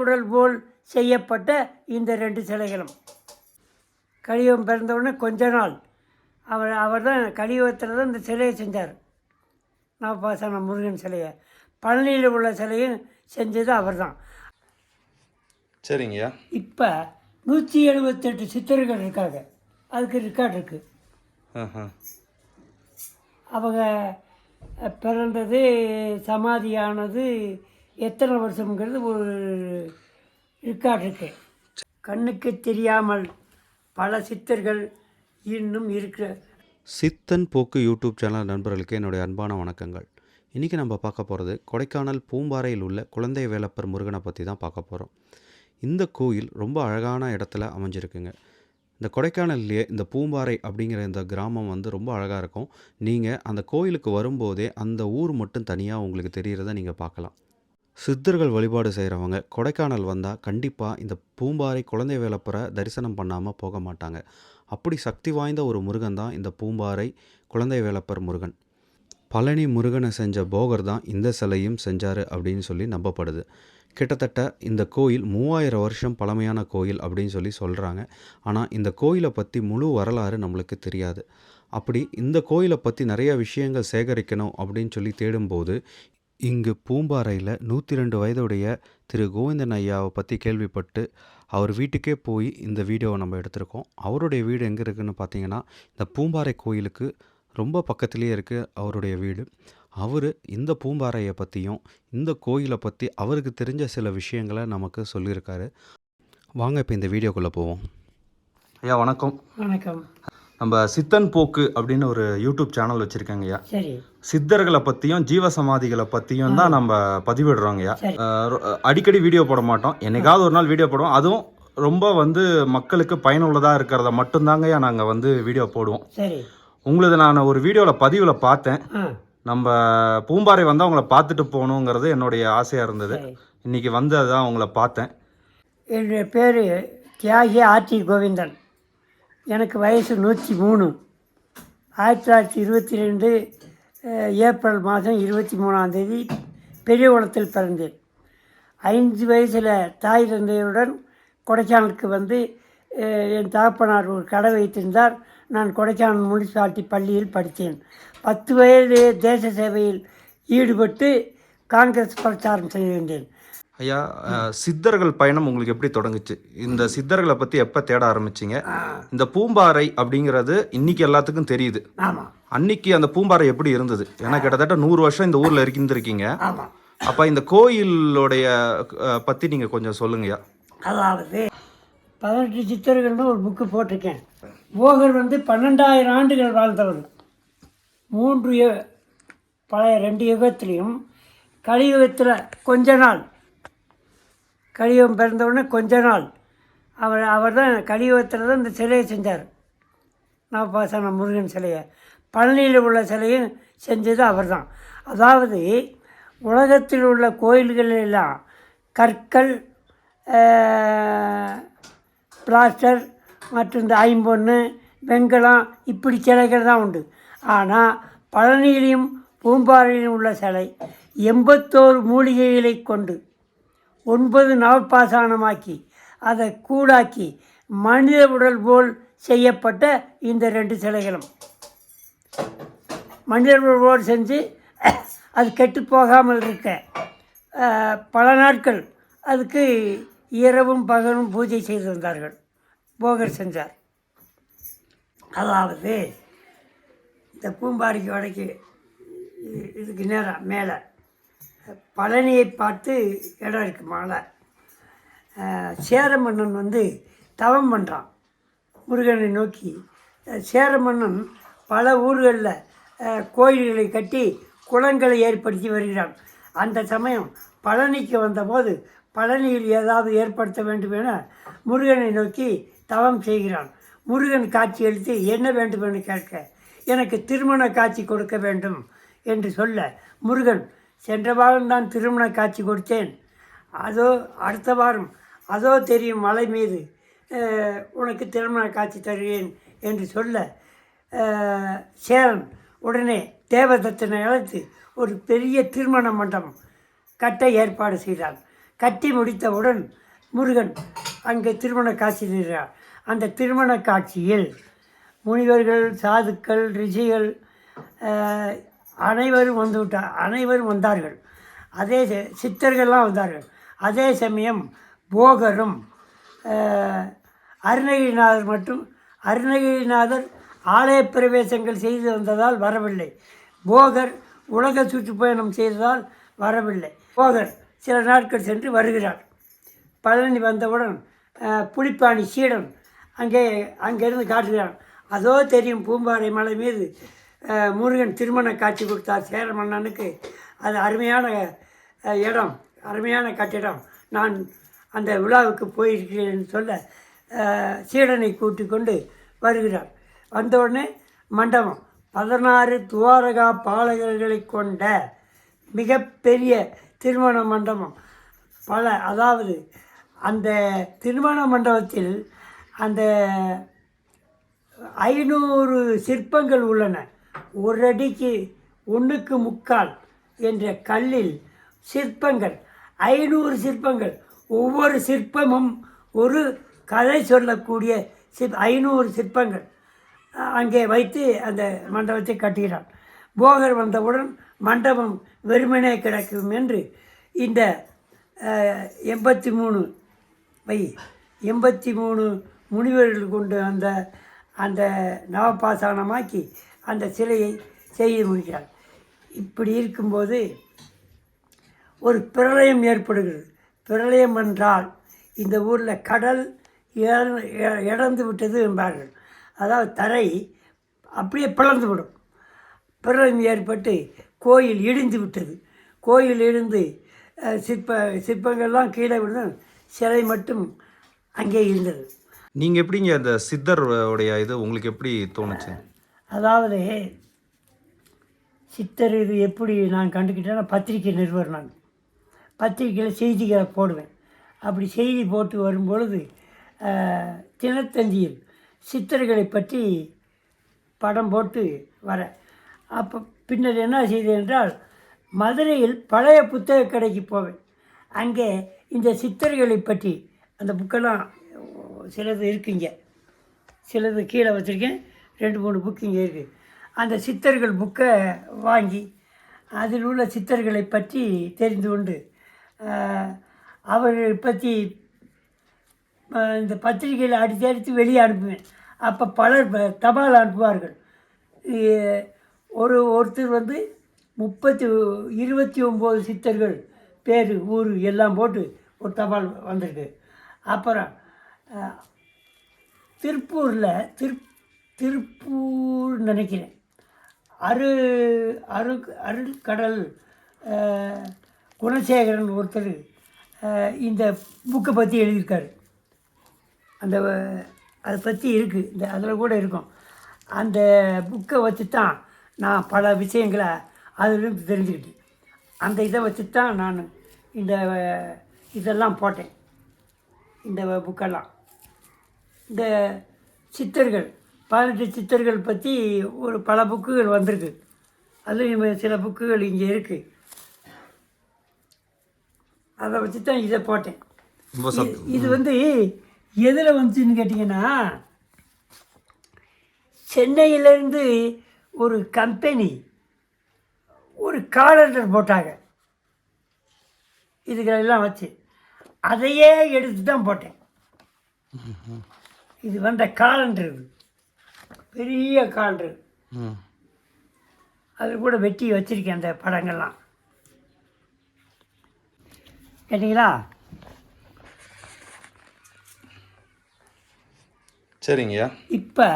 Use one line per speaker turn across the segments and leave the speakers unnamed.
உடல் போல் செய்யப்பட்ட இந்த ரெண்டு சிலைகளும். கலியுகம் பிறந்தவுடனே கொஞ்ச நாள். அவர் அவர் தான் கலியுகத்தில் தான் இந்த சிலையை செஞ்சார். நவபாசன முருகன் சிலையை. பழனியில் உள்ள சிலையும் செஞ்சது அவர் தான்.
சரிங்கய்யா.
இப்போ நூற்றி எழுபத்தெட்டு சித்தர்கள் இருக்காங்க. அதுக்கு ரெக்கார்ட் இருக்குது. அவங்க பிறந்தது சமாதியானது எத்தனை வருஷம்ங்கிறது ஒரு ரெக்கார்ட் இருக்கு. கண்ணுக்கு தெரியாமல் பல சித்தர்கள் இன்னும் இருக்கிற
சித்தன் போக்கு யூடியூப் சேனல் நண்பர்களுக்கு என்னுடைய அன்பான வணக்கங்கள். இன்றைக்கி நம்ம பார்க்க போகிறது கொடைக்கானல் பூம்பாறையில் உள்ள குழந்தை வேலப்பர் முருகனை பற்றி தான் பார்க்க போகிறோம் இந்த கோயில் ரொம்ப அழகான இடத்துல அமைஞ்சிருக்குங்க. இந்த கொடைக்கானல்லையே இந்த பூம்பாறை அப்படிங்கிற இந்த கிராமம் வந்து ரொம்ப அழகாக இருக்கும். நீங்கள் அந்த கோயிலுக்கு வரும்போதே அந்த ஊர் மட்டும் தனியாக உங்களுக்கு தெரிகிறத நீங்கள் பார்க்கலாம். சித்தர்கள் வழிபாடு செய்கிறவங்க கொடைக்கானல் வந்தால் கண்டிப்பாக இந்த பூம்பாறை குழந்தை வேலப்பரை தரிசனம் பண்ணாமல் போக மாட்டாங்க. அப்படி சக்தி வாய்ந்த ஒரு முருகன் தான் இந்த பூம்பாறை குழந்தை வேலப்பர் முருகன். பழனி முருகனை செஞ்ச போகர் தான் இந்த சிலையும் செஞ்சார் அப்படின்னு சொல்லி நம்பப்படுது. கிட்டத்தட்ட இந்த கோயில் மூவாயிரம் வருஷம் பழமையான கோயில் அப்படின்னு சொல்லி சொல்கிறாங்க ஆனால் இந்த கோயிலை பற்றி முழு வரலாறு நம்மளுக்கு தெரியாது. அப்படி இந்த கோயிலை பற்றி நிறைய விஷயங்கள் சேகரிக்கணும் அப்படின்னு சொல்லி தேடும்போது இங்கு பூம்பாறையில் நூற்றி ரெண்டு வயதுடைய திரு கோவிந்தன் ஐயாவை பற்றி கேள்விப்பட்டு அவர் வீட்டுக்கே போய் இந்த வீடியோவை நம்ம எடுத்திருக்கோம். அவருடைய வீடு எங்கே இருக்குன்னு பார்த்தீங்கன்னா இந்த பூம்பாறை கோயிலுக்கு ரொம்ப பக்கத்துலேயே இருக்குது அவருடைய வீடு. அவர் இந்த பூம்பாறையை பற்றியும் இந்த கோயிலை பற்றி அவருக்கு தெரிஞ்ச சில விஷயங்களை நமக்கு சொல்லியிருக்காரு. வாங்க இப்போ இந்த வீடியோக்குள்ளே போவோம்.
ஐயா வணக்கம்.
வணக்கம்.
நம்ம சித்தன் போக்கு அப்படின்னு ஒரு யூடியூப் சேனல் வச்சுருக்கேங்க ஐயா. சித்தர்களை பற்றியும் ஜீவ சமாதிகளை பற்றியும் தான் நம்ம பதிவிடுறோங்க. ஐயா. அடிக்கடி வீடியோ போட மாட்டோம். என்னைக்காவது ஒரு நாள் வீடியோ போடுவோம். அதுவும் ரொம்ப வந்து மக்களுக்கு பயனுள்ளதாக இருக்கிறத மட்டும்தாங்க ஐயா நாங்கள் வந்து வீடியோ போடுவோம். உங்களது நான் ஒரு வீடியோவில் பதிவில் பார்த்தேன். நம்ம பூம்பாறை வந்தால் உங்களை பார்த்துட்டு போகணுங்கிறது என்னுடைய ஆசையாக இருந்தது. இன்னைக்கு வந்து அதான் உங்களை பார்த்தேன்.
என்னுடைய பேர் தியாகி ஆர்டி கோவிந்தன். எனக்கு வயசு நூற்றி மூணு. ஆயிரத்தி தொள்ளாயிரத்தி இருபத்தி ரெண்டு ஏப்ரல் மாதம் இருபத்தி மூணாந்தேதி பெரிய குளத்தில் பிறந்தேன். ஐந்து வயசில் தாய் தந்தையுடன் கொடைக்கானலுக்கு வந்து என் தகப்பனார் ஒரு கடை வைத்திருந்தார். நான் கொடைக்கானல் முனிசிபாலிட்டி பள்ளியில் படித்தேன். பத்து வயது தேச சேவையில் ஈடுபட்டு காங்கிரஸ் பிரச்சாரம் செய்து
ஐயா சித்தர்கள் பயணம் உங்களுக்கு எப்படி தொடங்குச்சு? இந்த சித்தர்களை பற்றி எப்போ தேட ஆரம்பிச்சீங்க? இந்த பூம்பாறை அப்படிங்கிறது இன்னைக்கு எல்லாத்துக்கும் தெரியுது. அன்னைக்கு அந்த பூம்பாறை எப்படி இருந்தது? ஏன்னா கிட்டத்தட்ட நூறு வருஷம் இந்த ஊரில் இருந்திருக்கீங்க.
ஆமாம்
அப்போ இந்த கோயிலுடைய பற்றி நீங்கள் கொஞ்சம் சொல்லுங்கய்யா
அதாவது பதினெட்டு சித்தர்கள்னு ஒரு புக்கு போட்டிருக்கேன். போகர் வந்து பன்னெண்டாயிரம் ஆண்டுகள் வாழ்ந்தவர். மூன்று பழைய ரெண்டு யுகத்திலையும் கலியுகத்தில் கொஞ்ச நாள் கலியுகம் பிறந்தவுடனே கொஞ்ச நாள். அவர் அவர் தான் கலியுகத்தில் தான் இந்த சிலையை செஞ்சார். நவபாசன முருகன் சிலையை. பழனியில் உள்ள சிலையும் செஞ்சது அவர் தான். அதாவது உலகத்தில் உள்ள கோயில்கள் எல்லாம் கற்கள் பிளாஸ்டர் மற்றும் இந்த ஐம்பொன்று வெண்கலம் இப்படி சிலைகள் தான் உண்டு. ஆனால் பழனியிலையும் பூம்பாறையிலும் உள்ள சிலை எண்பத்தோரு மூலிகைகளை கொண்டு ஒன்பது நவப்பாசானமாக்கி அதை கூடாக்கி மனித உடல் போல் செய்யப்பட்ட இந்த ரெண்டு சிலைகளும். மனித உடல் போல் செஞ்சு அது கெட்டு போகாமல் இருக்க பல நாட்கள் அதுக்கு இரவும் பகலும் பூஜை செய்து வந்தார்கள். போகர் செஞ்சார். அதாவது இந்த பூம்பாடிக்கு வடக்கு இது- இதுக்கு நேரம் மேலே. பழனியை பார்த்து இடம் இருக்குது மாலை. சேர மன்னன் வந்து தவம் பண்ணுறான் முருகனை நோக்கி சேர மன்னன் பல ஊர்களில் கோயில்களை கட்டி குளங்களை ஏற்படுத்தி வருகிறான். அந்த சமயம் பழனிக்கு வந்தபோது பழனியில் ஏதாவது ஏற்படுத்த வேண்டும் என முருகனை நோக்கி தவம் செய்கிறான். முருகன் காட்சி அளித்து என்ன வேண்டும்? என்று கேட்க எனக்கு திருமண காட்சி கொடுக்க வேண்டும் என்று சொல்ல முருகன் சென்ற வாரம் தான் திருமண காட்சி கொடுத்தேன். அதோ அடுத்த வாரம் அதோ தெரியும் மலை மீது உனக்கு திருமண காட்சி தருவேன் என்று சொல்ல சேரன் உடனே தேவதத்தனை அழைத்து ஒரு பெரிய திருமண மண்டபம் கட்ட ஏற்பாடு செய்தான் கட்டி முடித்தவுடன் முருகன் அங்கே திருமண காட்சி செய்கிறார் அந்த திருமண காட்சியில் முனிவர்கள் சாதுக்கள் ரிஷிகள் அனைவரும் வந்துவிட்டார் அனைவரும் வந்தார்கள். அதே ச- சித்தர்கள்லாம் வந்தார்கள். அதே சமயம் போகரும் அருணகிரிநாதர் மட்டும் அருணகிரிநாதர் ஆலய பிரவேசங்கள் செய்து வந்ததால் வரவில்லை. போகர் உலக சுற்றுப்பயணம் செய்ததால் வரவில்லை. போகர் சில நாட்கள் சென்று வருகிறார். பழனி வந்தவுடன் புளிப்பாணி புலிப்பாணி சீடன் அங்கே அங்கேருந்து காட்டுகிறான் அதோ தெரியும் பூம்பாறை மலை மீது முருகன் திருமண காட்சி கொடுத்தார் சேர மன்னனுக்கு. அது அருமையான இடம் அருமையான கட்டிடம். நான் அந்த விழாவுக்கு போயிருக்கிறேன் சொல்ல சீடனை கூட்டி கொண்டு வருகிறார். வந்தவுடனே மண்டபம் பதினாறு துவாரகா பாலகர்களை கொண்ட மிகப்பெரிய திருமண மண்டபம். பல அதாவது அந்த திருமண மண்டபத்தில் அந்த ஐநூறு சிற்பங்கள் உள்ளன. ஒரு அடிக்கு ஒன்றுக்கு முக்கால் என்ற கல்லில் சிற்பங்கள் ஐநூறு சிற்பங்கள் ஒவ்வொரு சிற்பமும் ஒரு கதை சொல்லக்கூடிய சிற் ஐநூறு சிற்பங்கள். அங்கே வைத்து அந்த மண்டபத்தை கட்டுகிறான். போகர் வந்தவுடன் மண்டபம் வெறுமனே கிடக்கும் என்று இந்த எண்பத்தி மூணு வை எண்பத்தி மூணு முனிவர்கள் கொண்டு அந்த அந்த நவபாசானமாக்கி அந்த சிலையை செய்து முடிக்கிறார் இப்படி இருக்கும்போது ஒரு பிரளயம் ஏற்படுகிறது. பிரளயம் என்றால் இந்த ஊரில் கடல் இழந்து விட்டது என்பார்கள். அதாவது தரை அப்படியே பிளந்து விடும். பிரளயம் ஏற்பட்டு கோயில் இடிந்து விட்டது. கோயில் இடிந்து சிற்ப சிற்பங்கள்லாம் கீழே விழுந்து சிலை மட்டும் அங்கே இருந்தது.
நீங்கள் எப்படிங்க அந்த சித்தர் உடைய இது உங்களுக்கு எப்படி தோணுச்சு?
அதாவது சித்தர் இது எப்படி நான் கண்டுக்கிட்டேன்னா பத்திரிக்கை நிறுவனம் நான். பத்திரிக்கையில் செய்திகளை போடுவேன். அப்படி செய்தி போட்டு வரும்பொழுது தினத்தந்தியில் சித்தர்களை பற்றி படம் போட்டு வரேன் அப்போ பின்னர் என்ன செய்தேன் என்றால் மதுரையில் பழைய புத்தக கடைக்கு போவேன். அங்கே இந்த சித்தர்களை பற்றி அந்த புக்கெல்லாம் சிலது இருக்குங்க. சிலது கீழே வச்சுருக்கேன். ரெண்டு மூணு புக்கு இங்கே இருக்குது அந்த சித்தர்கள் புக்கை வாங்கி அதில் உள்ள சித்தர்களை பற்றி தெரிந்து கொண்டு அவர்கள் அவர்களை பற்றி இந்த பத்திரிகையில் அடித்து அடித்து வெளியே அனுப்புவேன். அப்போ பலர் தபால் அனுப்புவார்கள். ஒரு ஒருத்தர் வந்து முப்பத்தி இருபத்தி ஒம்பது சித்தர்கள் பேர் ஊர் எல்லாம் போட்டு ஒரு தபால் வந்திருக்கு. அப்புறம் திருப்பூரில் திரு திருப்பூர் நினைக்கிறேன். அரு அரு அருட்கடல் குணசேகரன் ஒருத்தர் இந்த புக்கை பற்றி எழுதியிருக்காரு. அந்த அதை பற்றி இருக்குது இந்த அதில் கூட இருக்கும். அந்த புக்கை வச்சு தான் நான் பல விஷயங்களை அதிலிருந்து தெரிஞ்சுக்கிட்டேன். அந்த இதை வச்சு தான் நான் இந்த இதெல்லாம் போட்டேன். இந்த புக்கெல்லாம் இந்த சித்தர்கள் பதினெட்டு சித்தர்கள் பற்றி ஒரு பல புக்குகள் வந்திருக்கு. அதுலேயும் சில புக்குகள் இங்கே இருக்குது அதை வச்சு தான் இதை போட்டேன். இது- வந்து எதில் வந்துச்சுன்னு கேட்டிங்கன்னா சென்னையிலேருந்து ஒரு கம்பெனி ஒரு காலண்டர் போட்டாங்க. இதுகளெல்லாம் வச்சு. அதையே எடுத்து தான் போட்டேன் இது வந்த காலண்டர் பெரிய காலண்டர்
ம்.
அது கூட வெட்டி வச்சிருக்கேன் அந்த படங்கள்லாம் கேட்டிங்களா?
சரிங்கய்யா
இப்போ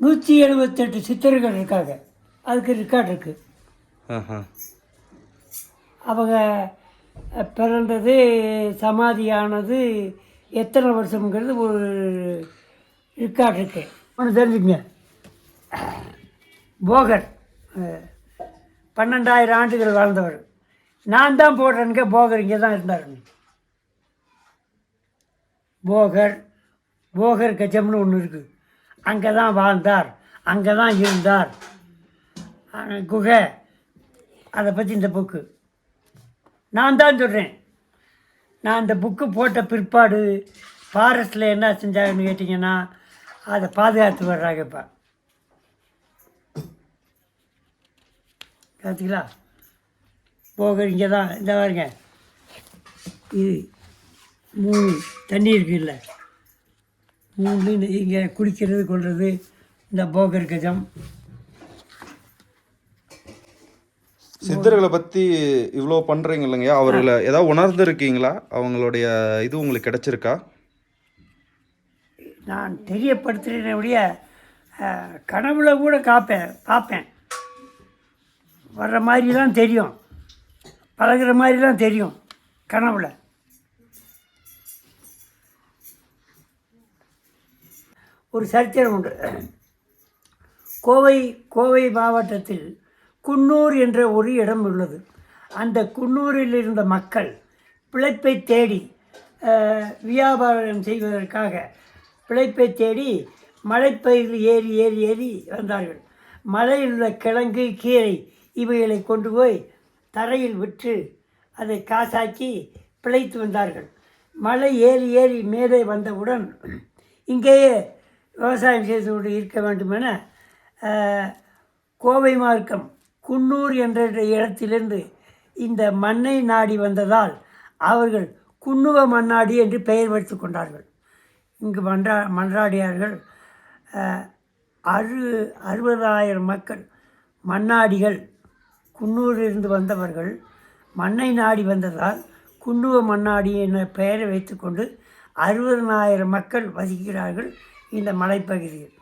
நூற்றி எழுபத்தெட்டு சித்தர்கள் இருக்காங்க. அதுக்கு ரெக்கார்ட் இருக்குது. அவங்க பிறந்தது சமாதியானது எத்தனை வருஷம்ங்கிறது ஒரு ரெக்கார்ட் இருக்கு. ஒன்று தெரிஞ்சுக்கங்க. போகர். பன்னெண்டாயிரம் ஆண்டுகள் வாழ்ந்தவர். நான் தான் போடுறேனுங்க போகர் இங்கே தான் இருந்தார். போகர் போகர் கஜம்னு ஒன்று இருக்குது அங்கே தான் வாழ்ந்தார் அங்கே தான் இருந்தார். குகை அதை பற்றி இந்த புக்கு. நான் தான் சொல்கிறேன் நான் இந்த புக்கு போட்ட பிற்பாடு ஃபாரஸ்ட்டில் என்ன செஞ்சாங்கன்னு கேட்டிங்கன்னா அதை பாதுகாத்து வர்றாங்க இப்போ. பார்த்தீங்களா போகர் இங்கே தான் இந்த பாருங்க. இது மூணு தண்ணி இருக்குல்ல. மூணு இங்கே குளிக்கிறது கொள்வது இந்த போகர் கஜம்.
சித்தர்களை பத்தி இவ்வளோ பண்றீங்க இல்லைங்கய்யா அவர்களை ஏதாவது உணர்ந்திருக்கீங்களா? அவங்களுடைய இது உங்களுக்கு கிடைச்சிருக்கா?
நான் தெரியப்படுத்துகிறேனுடைய கனவுல கூட காப்பேன் பார்ப்பேன் வர்ற மாதிரிலாம் தெரியும். பழகுற மாதிரிலாம் தெரியும். கனவில். ஒரு சரித்திரம் உண்டு. கோவை கோவை மாவட்டத்தில் குன்னூர் என்ற ஒரு இடம் உள்ளது. அந்த குன்னூரில் இருந்த மக்கள் பிழைப்பை தேடி வியாபாரம் செய்வதற்காக பிழைப்பை தேடி மலைப்பயிரில் ஏறி ஏறி ஏறி வந்தார்கள். மலையில் உள்ள கிழங்கு கீரை இவைகளை கொண்டு போய் தரையில் விற்று அதை காசாக்கி பிழைத்து வந்தார்கள். மலை ஏறி ஏறி மேலே வந்தவுடன் இங்கேயே விவசாயம் செய்து கொண்டு இருக்க வேண்டுமென கோவை மார்க்கம் குன்னூர் என்ற இடத்திலிருந்து இந்த மண்ணை நாடி வந்ததால் அவர்கள் குன்னுவ மண்ணாடி என்று பெயர் வைத்துக் கொண்டார்கள். இங்கு மன்றா மன்றாடியார்கள் அறு அறுபதாயிரம் மக்கள் மண்ணாடிகள் குன்னூரிலிருந்து வந்தவர்கள் மண்ணை நாடி வந்ததால் குன்னுவ மண்ணாடி என்ற பெயரை வைத்துக்கொண்டு அறுபதனாயிரம் மக்கள் வசிக்கிறார்கள் இந்த மலைப்பகுதியில்.